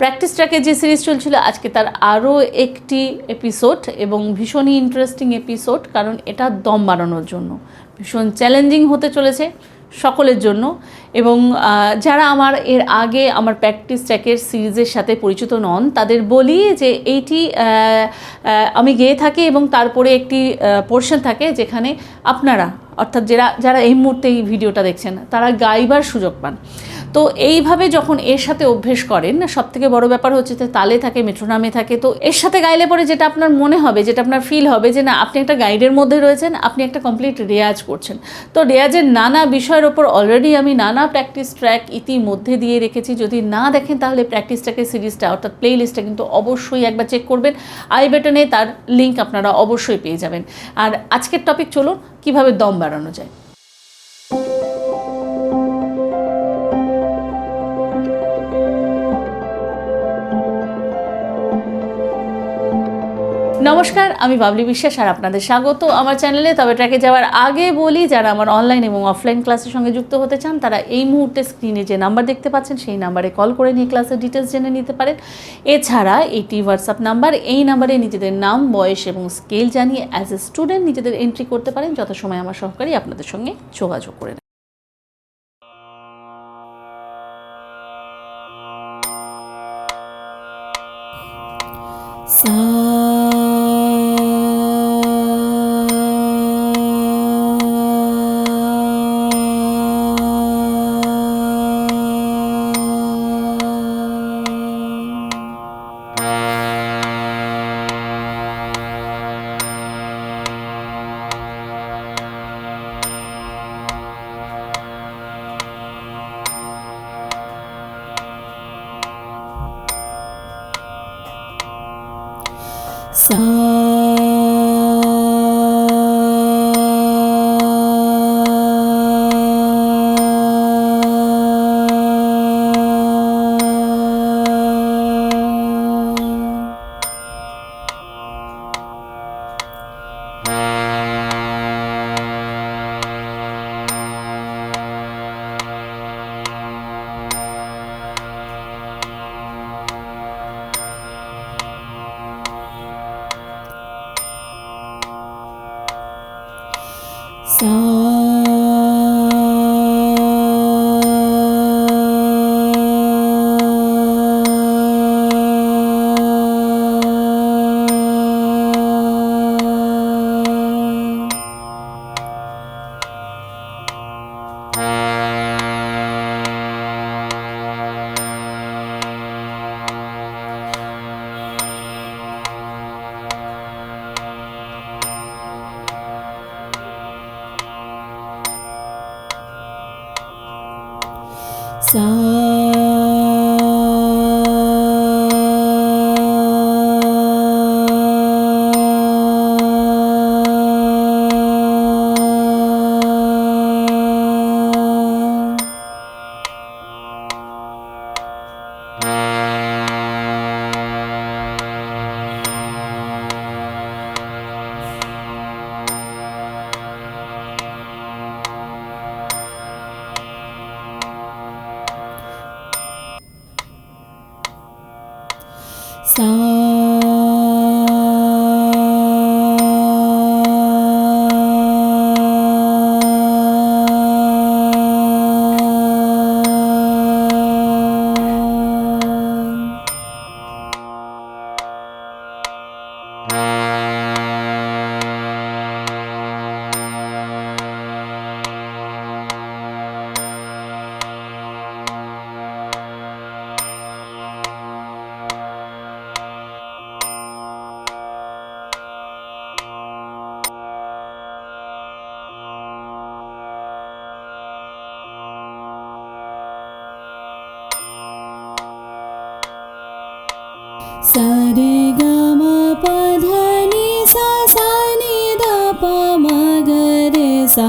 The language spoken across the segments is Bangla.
প্র্যাকটিস ট্র্যাকের যে সিরিজ চলছিল, আজকে তার আরও একটি এপিসোড এবং ভীষণই ইন্টারেস্টিং এপিসোড কারণ এটা দম বাড়ানোর জন্য। ভীষণ চ্যালেঞ্জিং হতে চলেছে সকলের জন্য এবং যারা আমার এর আগে আমার প্র্যাকটিস ট্র্যাকের সিরিজের সাথে পরিচিত নন, তাদের বলি যে এইটি আমি গেয়ে থাকি এবং তারপরে একটি পোর্শন থাকে যেখানে আপনারা, অর্থাৎ যারা যারা এই মুহূর্তে এই ভিডিওটা দেখছেন, তারা গাইবার সুযোগ পান। তো এইভাবে যখন এর সাথে অভ্যেস করেন সব থেকে বড় ব্যাপার হচ্ছে যে তালে থাকে মেট্রোনামে থাকে, তো এর সাথে গাইলে পরে যেটা আপনার মনে হবে, যেটা আপনার ফিল হবে যে না, আপনি একটা গাইডের মধ্যে রয়েছেন, আপনি একটা কমপ্লিট রেয়াজ করছেন। তো রেয়াজের নানা বিষয়ের ওপর অলরেডি আমি নানা প্র্যাকটিস ট্র্যাক ইতিমধ্যে দিয়ে রেখেছি। যদি না দেখেন, তাহলে প্র্যাকটিস ট্র্যাকের সিরিজটা অর্থাৎ প্লে লিস্টটা কিন্তু অবশ্যই একবার চেক করবেন। আই বেটনে তার লিঙ্ক আপনারা অবশ্যই পেয়ে যাবেন। আর আজকের টপিক চলুন, কীভাবে দম বাড়ানো যায়? নমস্কার, আমি বাবলি বিশ্বাস আর আপনাদের স্বাগত আমার চ্যানেলে তবে ট্র্যাকে যাওয়ার আগে বলি, যারা আমার অনলাইন এবং অফলাইন ক্লাসের সঙ্গে যুক্ত হতে চান, তারা এই মুহূর্তে স্ক্রিনে যে নাম্বার দেখতে পাচ্ছেন, সেই নাম্বারে কল করে নিয়ে ক্লাসের ডিটেলস জেনে নিতে পারেন এছাড়া এটি হোয়াটসঅ্যাপ নাম্বার এই নাম্বারে নিজেদের নাম, বয়স এবং স্কেল জানিয়ে অ্যাজ এ স্টুডেন্ট নিজেদের এন্ট্রি করতে পারেন, যত সময় আমার সহকারী আপনাদের সঙ্গে যোগাযোগ করে নেয়। So. Oh. So. सा सरे ग म प ध नि सा सा नि द प म ग रे सा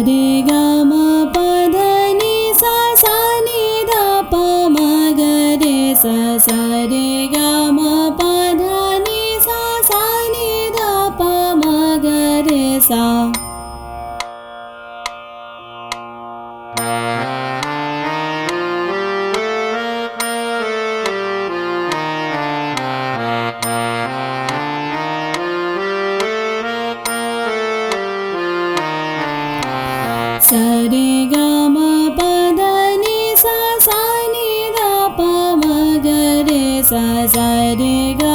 रे ग पा धनि सि ध मा गरे ससा रे रे रे रे रे 在在这个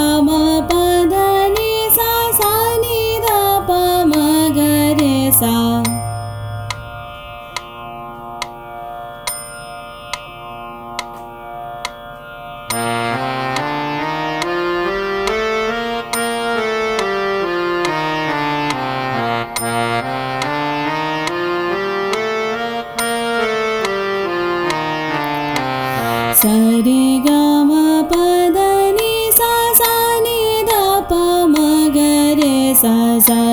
as I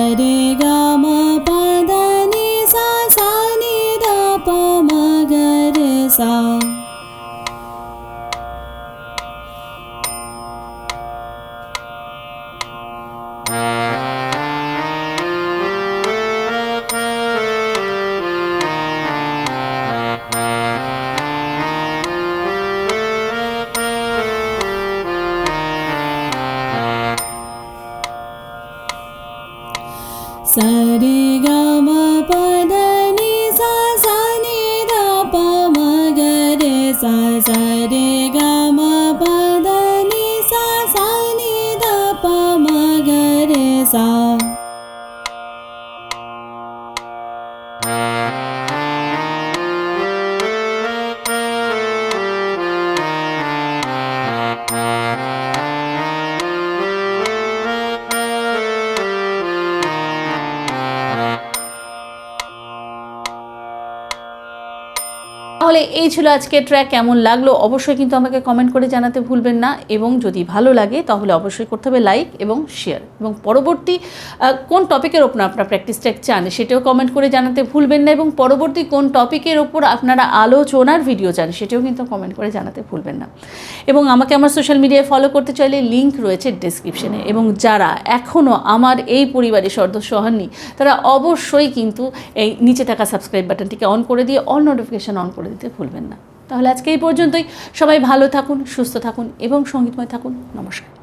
I didn't. তাহলে এই ছিল আজকে ট্র্যাক কেমন লাগল অবশ্যই কিন্তু আমাকে কমেন্ট করে জানাতে ভুলবেন না। এবং যদি ভালো লাগে, তাহলে অবশ্যই করতে হবে লাইক এবং শেয়ার এবং পরবর্তী কোন টপিকের ওপর আপনারা প্র্যাকটিস ট্র্যাক চান, সেটাও কমেন্ট করে জানাতে ভুলবেন না। এবং পরবর্তী কোন টপিকের ওপর আপনারা আলোচনার ভিডিও চান, সেটাও কিন্তু কমেন্ট করে জানাতে ভুলবেন না। এবং আমাকে আমার সোশ্যাল মিডিয়ায় ফলো করতে চাইলে লিঙ্ক রয়েছে ডিসক্রিপশনে এবং যারা এখনও আমার এই পরিবারের সদস্য হননি, তারা অবশ্যই কিন্তু এই নিচে থাকা সাবস্ক্রাইব বাটনটিকে অন করে দিয়ে অল নোটিফিকেশান অন করে দিতে ভুলবেন না। তাহলে আজকে এই পর্যন্তই। সবাই ভালো থাকুন, সুস্থ থাকুন এবং সঙ্গীতময় থাকুন। নমস্কার।